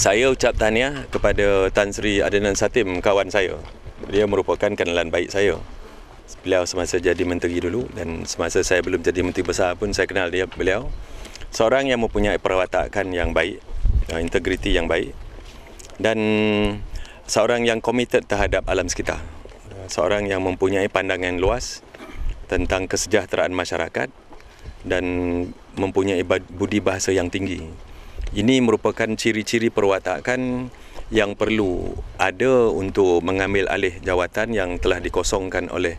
Saya ucap tahniah kepada Tan Sri Adenan Satim, kawan saya. Dia merupakan kenalan baik saya. Beliau semasa jadi menteri dulu dan semasa saya belum jadi menteri besar pun saya kenal dia beliau. Seorang yang mempunyai perwatakan yang baik, uh, integriti yang baik dan seorang yang komited terhadap alam sekitar. Seorang yang mempunyai pandangan luas tentang kesejahteraan masyarakat dan mempunyai budi bahasa yang tinggi. Ini merupakan ciri-ciri perwatakan yang perlu ada untuk mengambil alih jawatan yang telah dikosongkan oleh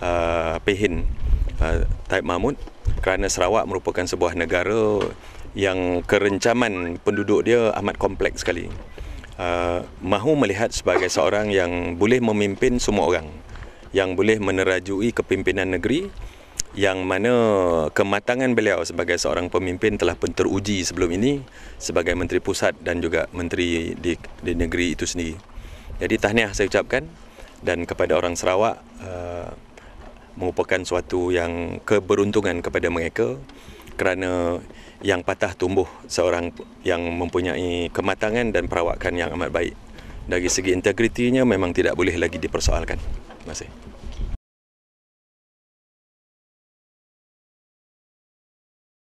uh, Pehin uh, Taib Mahmud kerana Sarawak merupakan sebuah negara yang kerencaman penduduk dia amat kompleks sekali. Uh, mahu melihat sebagai seorang yang boleh memimpin semua orang yang boleh menerajui kepimpinan negeri yang mana kematangan beliau sebagai seorang pemimpin telah pun teruji sebelum ini sebagai Menteri Pusat dan juga Menteri di, di negeri itu sendiri. Jadi tahniah saya ucapkan dan kepada orang Sarawak uh, merupakan suatu yang keberuntungan kepada mereka kerana yang patah tumbuh seorang yang mempunyai kematangan dan perawakan yang amat baik. Dari segi integritinya memang tidak boleh lagi dipersoalkan. Terima kasih.